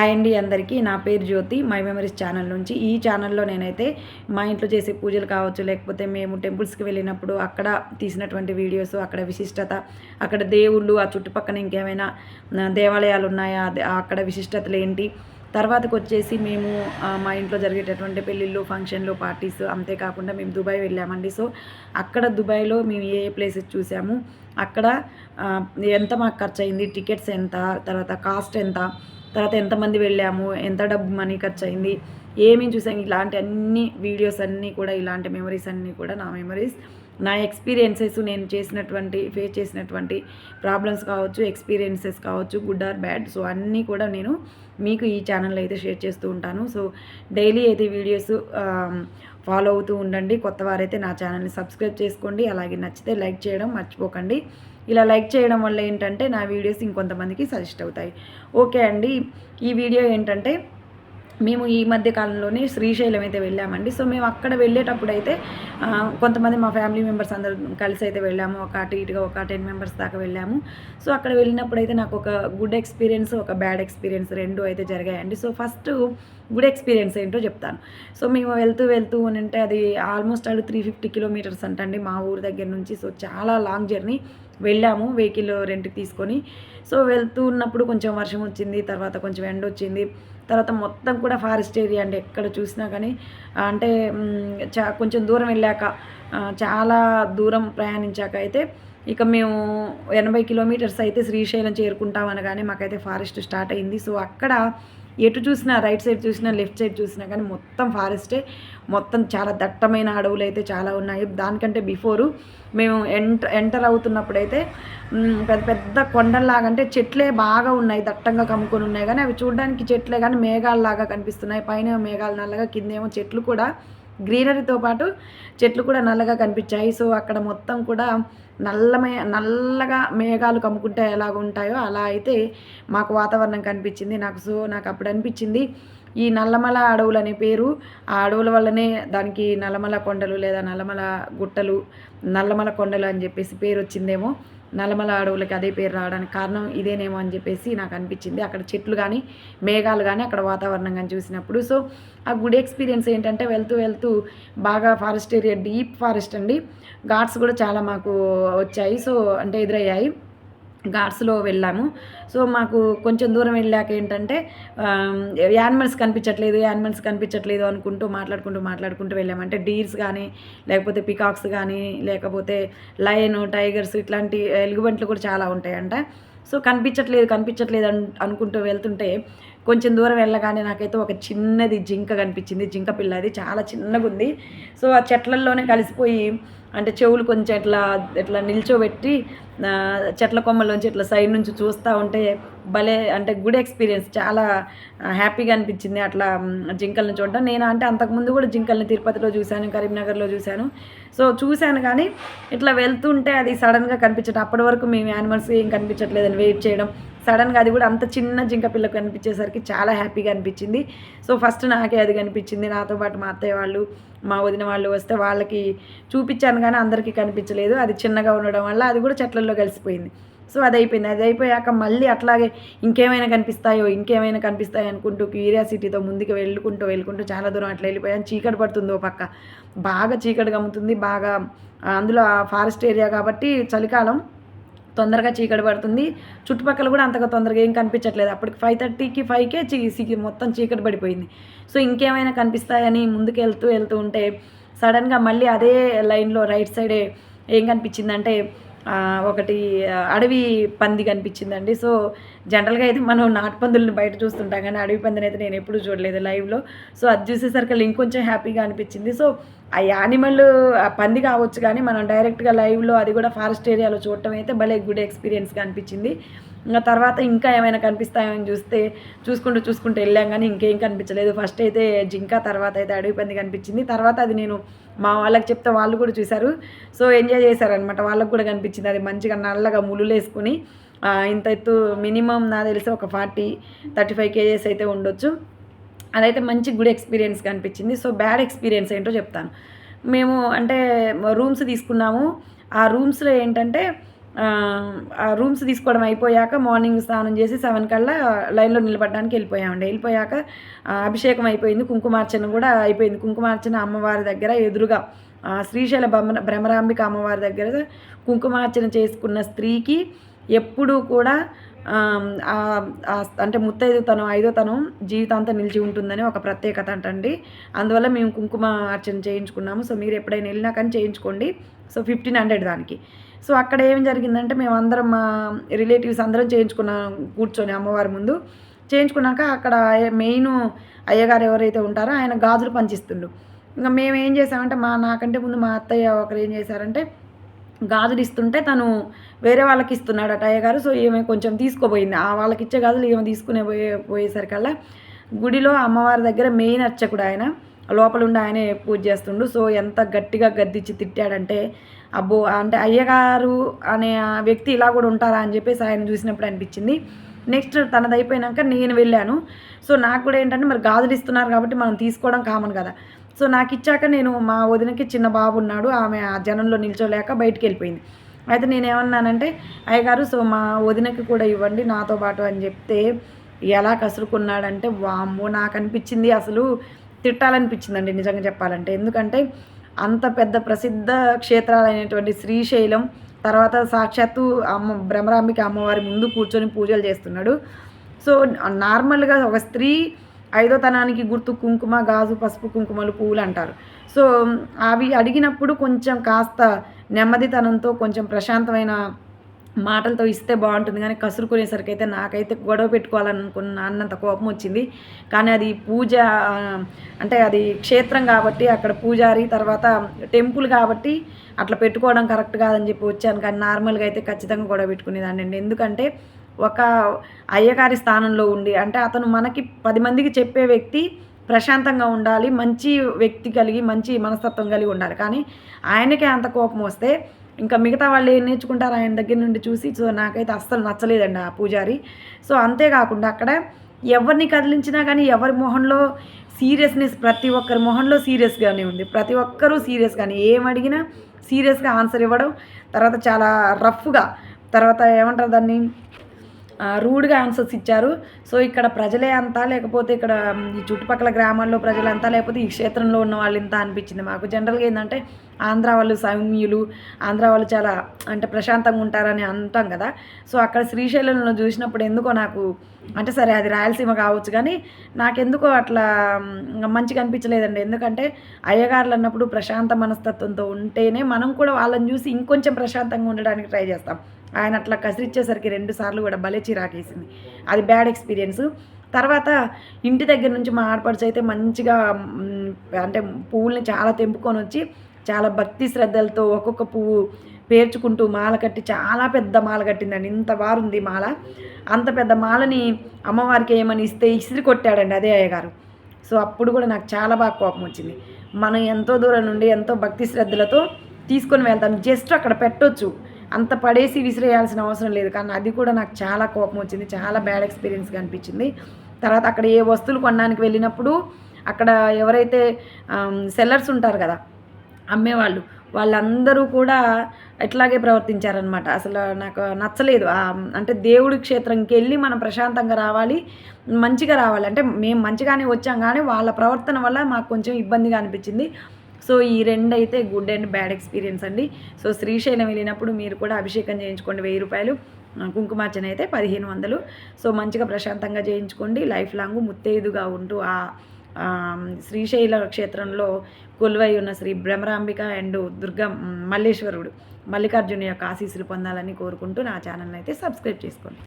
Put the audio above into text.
Hi అండి అందరికీ. నా పేరు జ్యోతి. మై మెమరీస్ ఛానల్ నుంచి ఈ ఛానల్లో నేనైతే మా ఇంట్లో చేసే పూజలు కావచ్చు లేకపోతే మేము టెంపుల్స్కి వెళ్ళినప్పుడు అక్కడ తీసినటువంటి వీడియోస్ అక్కడ విశిష్టత అక్కడ దేవుళ్ళు ఆ చుట్టుపక్కల ఇంకేమైనా దేవాలయాలు ఉన్నాయా అక్కడ విశిష్టతలు ఏంటి? తర్వాతకు వచ్చేసి మేము మా ఇంట్లో జరిగేటటువంటి పెళ్ళిళ్ళు ఫంక్షన్లు పార్టీస్ అంతేకాకుండా మేము దుబాయ్ వెళ్ళామండి. సో అక్కడ దుబాయ్లో మేము ఏ ఏ ప్లేసెస్ చూసాము? అక్కడ ఎంత మాకు ఖర్చు అయింది టికెట్స్ ఎంత? తర్వాత కాస్ట్ ఎంత? తర్వాత ఎంతమంది వెళ్ళాము ఎంత డబ్బు మనీ ఖర్చు అయింది ఏమేమి చూసాం. ఇలాంటి అన్ని వీడియోస్ అన్నీ కూడా ఇలాంటి మెమరీస్ అన్నీ కూడా నా మెమరీస్ నా ఎక్స్పీరియన్సెస్ నేను చేసినటువంటి ఫేస్ చేసినటువంటి ప్రాబ్లమ్స్ కావచ్చు ఎక్స్పీరియన్సెస్ కావచ్చు గుడ్ ఆర్ బ్యాడ్ సో అన్నీ కూడా నేను మీకు ఈ ఛానల్లో అయితే షేర్ చేస్తూ ఉంటాను. సో డైలీ అయితే వీడియోస్ ఫాలో అవుతూ ఉండండి. కొత్త వారైతే నా ఛానల్ని సబ్స్క్రైబ్ చేసుకోండి. అలాగే నచ్చితే లైక్ చేయడం మర్చిపోకండి. ఇలా లైక్ చేయడం వల్ల ఏంటంటే నా వీడియోస్ ఇంకొంతమందికి సజెస్ట్ అవుతాయి. ఓకే అండి. ఈ వీడియో ఏంటంటే మేము ఈ మధ్య కాలంలోనే శ్రీశైలం అయితే వెళ్ళామండి. సో మేము అక్కడ వెళ్ళేటప్పుడు అయితే కొంతమంది మా ఫ్యామిలీ మెంబర్స్ అందరూ కలిసి అయితే వెళ్ళాము. ఒక అటు ఇటుగా ఒక టెన్ మెంబర్స్ దాకా వెళ్ళాము. సో అక్కడ వెళ్ళినప్పుడు అయితే నాకు ఒక గుడ్ ఎక్స్పీరియన్స్ ఒక బ్యాడ్ ఎక్స్పీరియన్స్ రెండు అయితే జరిగాయండి. సో ఫస్ట్ గుడ్ ఎక్స్పీరియన్స్ ఏంటో చెప్తాను. సో మేము వెళ్తూ వెళ్తూ ఉంటే అది ఆల్మోస్ట్ అది త్రీ ఫిఫ్టీ కిలోమీటర్స్ అంటండి మా ఊరు దగ్గర నుంచి. సో చాలా లాంగ్ జర్నీ. వెళ్ళాము వెహికల్ రెంట్కి తీసుకొని. సో వెళ్తూ ఉన్నప్పుడు కొంచెం వర్షం వచ్చింది తర్వాత కొంచెం ఎండ వచ్చింది. తర్వాత మొత్తం కూడా ఫారెస్ట్ ఏరియా అండి ఎక్కడ చూసినా కానీ. అంటే చా కొంచెం దూరం వెళ్ళాక చాలా దూరం ప్రయాణించాక అయితే ఇక మేము ఎనభై కిలోమీటర్స్ అయితే శ్రీశైలం చేరుకుంటాం అనగానే మాకైతే ఫారెస్ట్ స్టార్ట్ అయింది. సో అక్కడ ఎటు చూసినా రైట్ సైడ్ చూసినా లెఫ్ట్ సైడ్ చూసినా కానీ మొత్తం ఫారెస్టే మొత్తం చాలా దట్టమైన అడవులు అయితే చాలా ఉన్నాయి. దానికంటే బిఫోరు మేము ఎంటర్ ఎంటర్ అవుతున్నప్పుడైతే పెద్ద పెద్ద కొండల్లాగంటే చెట్లే బాగా ఉన్నాయి దట్టంగా కమ్ముకొని ఉన్నాయి. కానీ అవి చూడడానికి చెట్లే కానీ మేఘాలలాగా కనిపిస్తున్నాయి. పైన మేఘాలు నల్లగా కిందేమో చెట్లు కూడా గ్రీనరీతో పాటు చెట్లు కూడా నల్లగా కనిపించాయి. సో అక్కడ మొత్తం కూడా నల్లమే నల్లగా మేఘాలు కమ్ముకుంటే ఎలాగ ఉంటాయో అలా అయితే మాకు వాతావరణం కనిపించింది. నాకు సో నాకు అప్పుడు అనిపించింది ఈ నల్లమల అడవులు అనే పేరు. ఆ అడవుల వల్లనే దానికి నల్లమల కొండలు లేదా నల్లమల గుట్టలు నల్లమల కొండలు అని చెప్పేసి పేరు వచ్చిందేమో నల్లమల అడవులకి అదే పేరు రావడానికి కారణం ఇదేనేమో అని చెప్పేసి నాకు అనిపించింది. అక్కడ చెట్లు కానీ మేఘాలు కానీ అక్కడ వాతావరణం కానీ చూసినప్పుడు. సో ఆ గుడ్ ఎక్స్పీరియన్స్ ఏంటంటే వెళ్తూ వెళ్తూ బాగా ఫారెస్ట్ ఏరియా డీప్ ఫారెస్ట్ అండి. ఘాట్స్ కూడా చాలా మాకు వచ్చాయి. సో అంటే ఎదురయ్యాయి. ఘాట్స్లో వెళ్ళాము. సో మాకు కొంచెం దూరం వెళ్ళాక ఏంటంటే యానిమల్స్ కనిపించట్లేదు యానిమల్స్ కనిపించట్లేదు అనుకుంటూ మాట్లాడుకుంటూ మాట్లాడుకుంటూ వెళ్ళామంటే డీర్స్ కానీ లేకపోతే పికాక్స్ కానీ లేకపోతే లయన్ టైగర్స్ ఇట్లాంటి ఎలుగుబంట్లు కూడా చాలా ఉంటాయంట. సో కనిపించట్లేదు కనిపించట్లేదు అనుకుంటూ వెళ్తుంటే కొంచెం దూరం వెళ్ళగానే నాకైతే ఒక చిన్నది జింక కనిపించింది. జింక పిల్ల అది. చాలా చిన్నగా ఉంది. సో ఆ చెట్లల్లోనే కలిసిపోయి అంటే చెవులు కొంచెం ఇట్లా ఇట్లా నిల్చోబెట్టి చెట్ల కొమ్మల్లోంచి ఇట్లా సైడ్ నుంచి చూస్తూ ఉంటే భలే అంటే గుడ్ ఎక్స్పీరియన్స్. చాలా హ్యాపీగా అనిపించింది అట్లా మ్, జింకల్ని చూడడం. నేను అంటే అంతకుముందు కూడా జింకల్ని తిరుపతిలో చూశాను కరీంనగర్లో చూశాను. సో చూశాను కానీ ఇట్లా వెళ్తుంటే అది సడన్గా కనిపించడం అప్పటి వరకు మేము యానిమల్స్ ఏం కనిపించట్లేదని వెయిట్ చేయడం సడన్గా అది కూడా అంత చిన్న జింక పిల్లకు కనిపించేసరికి చాలా హ్యాపీగా అనిపించింది. సో ఫస్ట్ నాకే అది కనిపించింది. నాతో పాటు మా అత్తయ్య వాళ్ళు మా వదిన వాళ్ళు వస్తే వాళ్ళకి చూపించాను కానీ అందరికీ కనిపించలేదు. అది చిన్నగా ఉండడం వల్ల అది కూడా చెట్లలో కలిసిపోయింది. సో అది అయిపోయింది. అది అయిపోయాక మళ్ళీ అట్లాగే ఇంకేమైనా కనిపిస్తాయో ఇంకేమైనా కనిపిస్తాయో అనుకుంటూ క్యూరియాసిటీతో ముందుకు వెళ్ళుకుంటూ వెళ్ళుకుంటూ చాలా దూరం అట్లా వెళ్ళిపోయాను. చీకటి పడుతుంది ఓ పక్క. బాగా చీకటి గమ్ముతుంది. బాగా అందులో ఫారెస్ట్ ఏరియా కాబట్టి చలికాలం తొందరగా చీకటి పడుతుంది. చుట్టుపక్కల కూడా అంతగా తొందరగా ఏం కనిపించట్లేదు. అప్పటికి ఫైవ్ థర్టీకి ఫైవ్కే చీ మొత్తం చీకటి పడిపోయింది. సో ఇంకేమైనా కనిపిస్తాయని ముందుకు వెళ్తూ వెళ్తూ ఉంటే సడన్గా మళ్ళీ అదే లైన్లో రైట్ సైడే ఏం కనిపించిందంటే ఒకటి అడవి పంది కనిపించిందండి. సో జనరల్గా అయితే మనం నాటు పందులను బయట చూస్తుంటాం కానీ అడవి పందిని అయితే నేను ఎప్పుడూ చూడలేదు లైవ్లో. సో అది చూసేసరికి ఇంకొంచెం హ్యాపీగా అనిపించింది. సో ఆ యానిమల్ ఆ పంది కావచ్చు కానీ మనం డైరెక్ట్గా లైవ్లో అది కూడా ఫారెస్ట్ ఏరియాలో చూడటం అయితే భలే గుడ్ ఎక్స్పీరియన్స్గా అనిపించింది. ఇంకా తర్వాత ఇంకా ఏమైనా కనిపిస్తాయని చూస్తే చూసుకుంటూ చూసుకుంటూ వెళ్ళాం కానీ ఇంకేం కనిపించలేదు. ఫస్ట్ అయితే జింక తర్వాత అయితే అడవి పంది కనిపించింది. తర్వాత అది నేను మా వాళ్ళకి చెప్తే వాళ్ళు కూడా చూశారు. సో ఎంజాయ్ చేశారనమాట వాళ్ళకు కూడా కనిపించింది. అది మంచిగా నల్లగా ములులు వేసుకుని ఇంత ఎత్తు మినిమం నా తెలిసి ఒక ఫార్టీ థర్టీ ఫైవ్ కేజెస్ అయితే ఉండొచ్చు. అదైతే మంచి గుడ్ ఎక్స్పీరియన్స్ కనిపించింది. సో బ్యాడ్ ఎక్స్పీరియన్స్ ఏంటో చెప్తాను. మేము అంటే రూమ్స్ తీసుకున్నాము. ఆ రూమ్స్లో ఏంటంటే రూమ్స్ తీసుకోవడం అయిపోయాక మార్నింగ్ స్నానం చేసి సెవెన్ కల్లా లైన్లో నిలబడడానికి వెళ్ళిపోయామండి. వెళ్ళిపోయాక అభిషేకం అయిపోయింది కుంకుమార్చన కూడా అయిపోయింది. కుంకుమార్చన అమ్మవారి దగ్గర ఎదురుగా శ్రీశైల భ్రమ భ్రమరాంబిక అమ్మవారి దగ్గర కుంకుమార్చన చేసుకున్న స్త్రీకి ఎప్పుడూ కూడా అంటే ముత్తైదు తను ఐదో తను జీవితాంతం నిలిచి ఉంటుందని ఒక ప్రత్యేకత అంటండి. అందువల్ల మేము కుంకుమ అర్చన చేయించుకున్నాము. సో మీరు ఎప్పుడైనా వెళ్ళినా కానీ చేయించుకోండి. సో ఫిఫ్టీన్ హండ్రెడ్ దానికి. సో అక్కడ ఏం జరిగిందంటే మేము అందరం మా రిలేటివ్స్ అందరం చేయించుకున్నాం కూర్చొని అమ్మవారి ముందు చేయించుకున్నాక అక్కడ మెయిన్ అయ్యగారు ఎవరైతే ఉంటారో ఆయన గాజులు పంచిస్తుండు. ఇంకా మేము ఏం చేసామంటే మా నాకంటే ముందు మా అత్తయ్య ఒకరు ఏం చేశారంటే గాజులు ఇస్తుంటే తను వేరే వాళ్ళకి ఇస్తున్నాడు అటయ్య గారు సో ఈమె కొంచెం తీసుకోపోయింది ఆ వాళ్ళకి ఇచ్చే గాజులు ఈమె తీసుకునే పోయే పోయేసరికల్లా గుడిలో అమ్మవారి దగ్గర మెయిన్ అర్చకుడు ఆయన. లోపల ఉండి ఆయనే పూజ చేస్తుండు. సో ఎంత గట్టిగా గద్దిచ్చి తిట్టాడంటే అబ్బో అంటే అయ్యగారు అనే వ్యక్తి ఇలా కూడా ఉంటారా అని చెప్పేసి ఆయన చూసినప్పుడు అనిపించింది. నెక్స్ట్ తనది అయిపోయినాక నేను వెళ్ళాను. సో నాకు కూడా ఏంటంటే మరి గాజులు ఇస్తున్నారు కాబట్టి మనం తీసుకోవడం కామన్ కదా. సో నాకు ఇచ్చాక నేను మా వదినకి చిన్న బాబు ఉన్నాడు. ఆమె ఆ జనంలో నిల్చోలేక బయటికి వెళ్ళిపోయింది. అయితే నేను ఏమన్నానంటే అయ్యగారు సో మా వదినకి కూడా ఇవ్వండి నాతో పాటు అని చెప్తే ఎలా కసురుకున్నాడంటే వామ్మో నాకు అనిపించింది అసలు తిట్టాలనిపించిందండి నిజంగా చెప్పాలంటే. ఎందుకంటే అంత పెద్ద ప్రసిద్ధ క్షేత్రాలైనటువంటి శ్రీశైలం తర్వాత సాక్షాత్తు అమ్మ భ్రమరాంబిక అమ్మవారి ముందు కూర్చొని పూజలు చేస్తున్నాడు. సో నార్మల్గా ఒక స్త్రీ ఐదో తనానికి గుర్తు కుంకుమ గాజు పసుపు కుంకుమలు పువ్వులు అంటారు. సో అవి అడిగినప్పుడు కొంచెం కాస్త నెమ్మదితనంతో కొంచెం ప్రశాంతమైన మాటలతో ఇస్తే బాగుంటుంది కానీ కసురుకునేసరికి అయితే నాకైతే గొడవ పెట్టుకోవాలనుకున్న అన్నంత కోపం వచ్చింది. కానీ అది పూజ అంటే అది క్షేత్రం కాబట్టి అక్కడ పూజారి తర్వాత టెంపుల్ కాబట్టి అట్లా పెట్టుకోవడం కరెక్ట్ కాదని చెప్పి వచ్చాను. కానీ నార్మల్గా అయితే ఖచ్చితంగా గొడవ పెట్టుకునేదాన్ని ఎందుకంటే ఒక అయ్యగారి స్థానంలో ఉండి అంటే అతను మనకి పది మందికి చెప్పే వ్యక్తి ప్రశాంతంగా ఉండాలి మంచి వ్యక్తి కలిగి మంచి మనస్తత్వం కలిగి ఉండాలి. కానీ ఆయనకే అంత కోపం వస్తే ఇంకా మిగతా వాళ్ళు ఏం నేర్చుకుంటారు ఆయన దగ్గర నుండి చూసి సో నాకైతే అస్సలు నచ్చలేదండి ఆ పూజారి. సో అంతేకాకుండా అక్కడ ఎవరిని కదిలించినా కానీ ఎవరి మొహంలో సీరియస్నెస్ ప్రతి ఒక్కరి మొహంలో సీరియస్గానే ఉంది. ప్రతి ఒక్కరూ సీరియస్గానే ఏం అడిగినా సీరియస్గా ఆన్సర్ ఇవ్వడం తర్వాత చాలా రఫ్గా తర్వాత ఏమంటారు దాన్ని రూడ్గా ఆన్సర్స్ ఇచ్చారు. సో ఇక్కడ ప్రజలే అంతా లేకపోతే ఇక్కడ ఈ చుట్టుపక్కల గ్రామాల్లో ప్రజలంతా లేకపోతే ఈ క్షేత్రంలో ఉన్న వాళ్ళు ఇంత అనిపించింది. మాకు జనరల్గా ఏంటంటే ఆంధ్ర వాళ్ళు సౌమ్యులు ఆంధ్ర వాళ్ళు చాలా అంటే ప్రశాంతంగా ఉంటారని అంటాం కదా. సో అక్కడ శ్రీశైలంలో చూసినప్పుడు ఎందుకో నాకు అంటే సరే అది రాయలసీమ కావచ్చు కానీ నాకెందుకో అట్లా మంచిగా అనిపించలేదండి. ఎందుకంటే అయ్యగారులు అన్నప్పుడు ప్రశాంత మనస్తత్వంతో ఉంటేనే మనం కూడా వాళ్ళని చూసి ఇంకొంచెం ప్రశాంతంగా ఉండడానికి ట్రై చేస్తాం. ఆయన అట్లా కసిరిచ్చేసరికి రెండు సార్లు కూడా భలే చిరాకేసింది అది బ్యాడ్ ఎక్స్పీరియన్స్. తర్వాత ఇంటి దగ్గర నుంచి మా ఆడపడుచు అయితే మంచిగా అంటే పువ్వుల్ని చాలా తెంపుకొని వచ్చి చాలా భక్తి శ్రద్ధలతో ఒక్కొక్క పువ్వు పేర్చుకుంటూ మాల కట్టి చాలా పెద్ద మాల కట్టిందండి. ఇంత వారుంది మాల. అంత పెద్ద మాలని అమ్మవారికి ఏమని ఇస్తే ఇసిరి కొట్టాడండి అదే అయ్యగారు. సో అప్పుడు కూడా నాకు చాలా బాగా కోపం వచ్చింది. మనం ఎంతో దూరం నుండి ఎంతో భక్తి శ్రద్ధలతో తీసుకొని వెళ్తాం. జస్ట్ అక్కడ పెట్టొచ్చు. అంత పడేసి విసిరేయాల్సిన అవసరం లేదు. కానీ అది కూడా నాకు చాలా కోపం వచ్చింది. చాలా బ్యాడ్ ఎక్స్పీరియన్స్గా అనిపించింది. తర్వాత అక్కడ ఏ వస్తువులు కొనడానికి వెళ్ళినప్పుడు అక్కడ ఎవరైతే సెల్లర్స్ ఉంటారు కదా అమ్మేవాళ్ళు. వాళ్ళందరూ కూడా ఎట్లాగే ప్రవర్తించారనమాట అసలు నాకు నచ్చలేదు. అంటే దేవుడి క్షేత్రంకి వెళ్ళి మనం ప్రశాంతంగా రావాలి మంచిగా రావాలి. అంటే మేము మంచిగానే వచ్చాం కానీ వాళ్ళ ప్రవర్తన వల్ల మాకు కొంచెం ఇబ్బందిగా అనిపించింది. సో ఈ రెండు అయితే గుడ్ అండ్ బ్యాడ్ ఎక్స్పీరియన్స్ అండి. సో శ్రీశైలం వెళ్ళినప్పుడు మీరు కూడా అభిషేకం చేయించుకోండి వెయ్యి రూపాయలు. కుంకుమార్చన అయితే పదిహేను వందలు. సో మంచిగా ప్రశాంతంగా చేయించుకోండి. లైఫ్ లాంగ్ ముత్తైదుగా ఉంటూ ఆ శ్రీశైల క్షేత్రంలో కొలువై ఉన్న శ్రీ భ్రమరాంబిక అండ్ దుర్గ మల్లేశ్వరుడు మల్లికార్జున యొక్క ఆశీస్సులు పొందాలని కోరుకుంటూ నా ఛానల్ని అయితే సబ్స్క్రైబ్ చేసుకోండి.